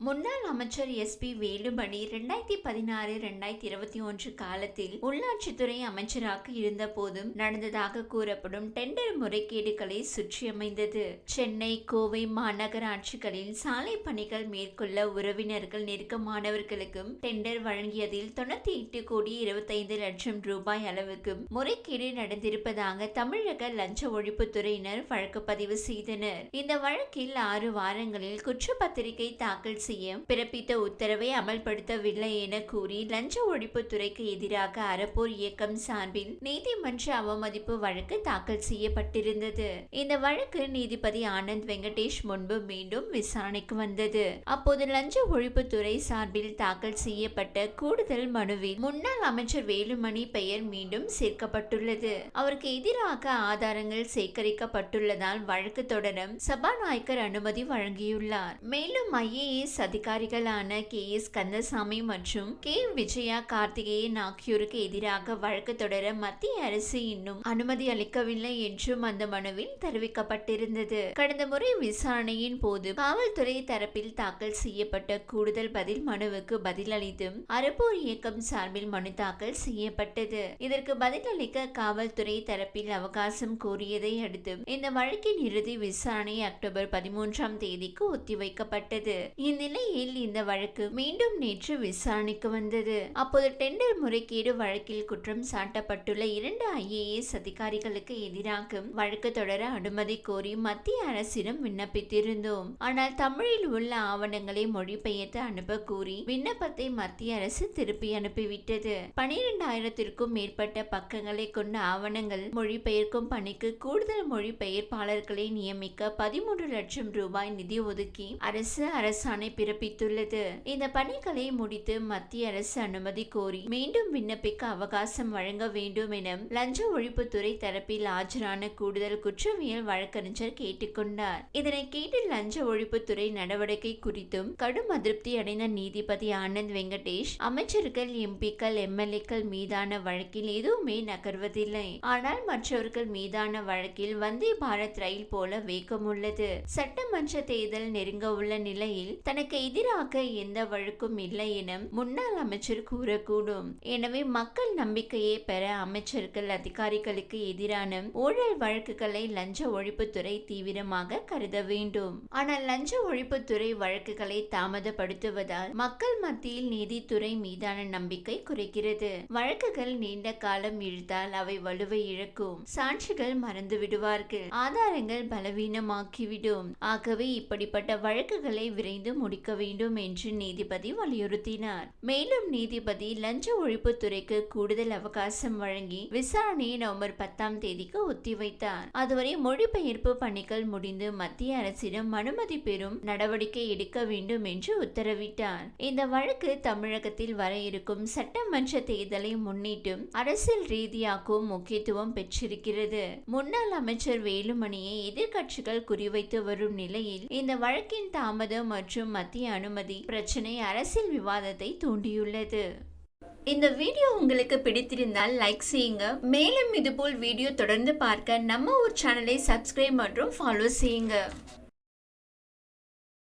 முன்னாள் அமைச்சர் S B Velumani ரெண்டாயிரத்தி பதினாறு ரெண்டாயிரத்தி இருபத்தி ஒன்று காலத்தில் உள்ளாட்சித்துறை அமைச்சராக இருந்த போதும் நடந்ததாக கூறப்படும் டெண்டர் முறைகேடுகளை சுற்றியமைந்தது. சென்னை கோவை மாநகராட்சிகளில் சாலை பணிகள் மேற்கொள்ள உறவினர்கள் நெருக்கமானவர்களுக்கும் டெண்டர் வழங்கியதில் தொண்ணூத்தி எட்டு கோடி இருபத்தைந்து லட்சம் ரூபாய் அளவுக்கும் முறைகேடு நடந்திருப்பதாக தமிழக லஞ்ச ஒழிப்புத்துறையினர் வழக்கு பதிவு செய்தனர். இந்த வழக்கில் ஆறு வாரங்களில் குற்றப்பத்திரிகை தாக்கல் செய்ய பிறப்பித்த உத்தரவை அமல்படுத்தவில்லை என கூறி லஞ்ச ஒழிப்புத்துறைக்கு எதிராக அறப்போர் இயக்கம் சார்பில் நீதிமன்ற அவமதிப்பு வழக்கு தாக்கல் செய்யப்பட்டிருந்தது. இந்த வழக்கு நீதிபதி ஆனந்த் வெங்கடேஷ் முன்பு மீண்டும் விசாரணைக்கு வந்தது. அப்போது லஞ்ச ஒழிப்புத்துறை சார்பில் தாக்கல் செய்யப்பட்ட கூடுதல் மனுவில் முன்னாள் அமைச்சர் வேலுமணி பெயர் மீண்டும் சேர்க்கப்பட்டுள்ளது. அவருக்கு எதிராக ஆதாரங்கள் சேகரிக்கப்பட்டுள்ளதால் வழக்கு தொடர சபாநாயகர் அனுமதி வழங்கியுள்ளார். மேலும் ஐஏஎஸ் அதிகாரிகளான கே. எஸ். கந்தசாமி மற்றும் கே. விஜயா கார்த்திகேயன் ஆகியோருக்கு எதிராக வழக்கு தொடர மத்திய அரசு இன்னும் அனுமதி அளிக்கவில்லை என்றும் அந்த மனுவில் தெரிவிக்கப்பட்டிருந்தது. கடந்த முறை விசாரணையின் போது காவல்துறை தரப்பில் தாக்கல் செய்யப்பட்ட கூடுதல் பதில் மனுவுக்கு பதிலளித்தும் அறப்போர் இயக்கம் சார்பில் மனு தாக்கல் செய்யப்பட்டது. இதற்கு பதிலளிக்க காவல்துறை தரப்பில் அவகாசம் கோரியதை அடுத்து இந்த வழக்கின் இறுதி விசாரணை அக்டோபர் பதிமூன்றாம் தேதிக்கு ஒத்திவைக்கப்பட்டது. இந்த இந்நிலையில் இந்த வழக்கு மீண்டும் நேற்று விசாரணைக்கு வந்தது. அப்போது டெண்டர் முறைகேடு வழக்கில் குற்றம் சாட்டப்பட்டுள்ள இரண்டு ஐஏஎஸ் அதிகாரிகளுக்கு எதிராக வழக்கு தொடர அனுமதி கோரி மத்திய அரசிடம் விண்ணப்பித்திருந்தோம். ஆனால் தமிழில் உள்ள ஆவணங்களை மொழிபெயர்த்து அனுப்ப கூறி விண்ணப்பத்தை மத்திய அரசு திருப்பி அனுப்பிவிட்டது. பனிரெண்டாயிரத்திற்கும் மேற்பட்ட பக்கங்களை கொண்ட ஆவணங்கள் மொழிபெயர்க்கும் பணிக்கு கூடுதல் மொழிபெயர்ப்பாளர்களை நியமிக்க பதிமூன்று லட்சம் ரூபாய் நிதி ஒதுக்கி அரசு அரசாணை பிறப்பித்துள்ளது. இந்த பணிகளை முடித்து மத்திய அரசு அனுமதி கோரி மீண்டும் விண்ணப்பிக்க அவகாசம் வழங்க வேண்டும் என லஞ்ச ஒழிப்புத்துறை தரப்பில் ஆஜரான கூடுதல் குற்றவியல் வழக்கறிஞர் கேட்டுக்கொண்டார். இதனை கேட்டு லஞ்ச ஒழிப்புத்துறை நடவடிக்கை குறித்தும் கடும் அதிருப்தி அடைந்த நீதிபதி ஆனந்த் வெங்கடேஷ் அமைச்சர்கள் எம்பிக்கள் எம்எல்ஏக்கள் மீதான வழக்கில் எதுவுமே நகர்வதில்லை. ஆனால் மற்றவர்கள் மீதான வழக்கில் வந்தே பாரத் ரயில் போல வேகம் உள்ளது சட்டமன்ற தேர்தல் நெருங்க உள்ள நிலையில் தனக்கு எதிராக எந்த வழக்கும் இல்லை என முன்னாள் அமைச்சர் கூறக்கூடும். எனவே மக்கள் நம்பிக்கையை பெற அமைச்சர்கள் அதிகாரிகளுக்கு எதிரான ஊழல் வழக்குகளை லஞ்ச ஒழிப்புத்துறை தீவிரமாக கருத வேண்டும். ஆனால் லஞ்ச ஒழிப்புத்துறை வழக்குகளை தாமதப்படுத்துவதால் மக்கள் மத்தியில் நீதித்துறை மீதான நம்பிக்கை குறைக்கிறது வழக்குகள் நீண்ட காலம் இழுத்தால் அவை வலுவை இழக்கும். சாட்சிகள் மறந்து விடுவார்கள். ஆதாரங்கள் பலவீனமாக்கிவிடும். ஆகவே இப்படிப்பட்ட வழக்குகளை விரைந்து முடிக்க வேண்டும் என்று நீதிபதி வலியுறுத்தினார். மேலும் நீதிபதி லஞ்ச ஒழிப்புத்துறைக்கு கூடுதல் அவகாசம் வழங்கி விசாரணையை நவம்பர் பத்தாம் தேதிக்கு ஒத்திவைத்தார். அதுவரை மொழிபெயர்ப்பு பணிகள் முடிந்து மத்திய அரசிடம் அனுமதி பெறும் நடவடிக்கை எடுக்க வேண்டும் என்று உத்தரவிட்டார். இந்த வழக்கு தமிழகத்தில் வர இருக்கும் சட்டமன்ற தேர்தலை முன்னிட்டு அரசியல் ரீதியாகவும் முக்கியத்துவம் பெற்றிருக்கிறது. முன்னாள் அமைச்சர் வேலுமணியை எதிர்க்கட்சிகள் குறிவைத்து வரும் நிலையில் இந்த வழக்கின் தாமதம் மற்றும் மத்திய அனுமதி. பிரச்சனை அரசியல் விவாதத்தை தூண்டியுள்ளது. இந்த வீடியோ உங்களுக்கு பிடித்திருந்தால் லைக் செய்யுங்க. மேலும் இதுபோல் வீடியோ தொடர்ந்து பார்க்க நம்ம ஒரு சேனலை சப்ஸ்கிரைப் மற்றும் ஃபாலோ செய்யுங்க.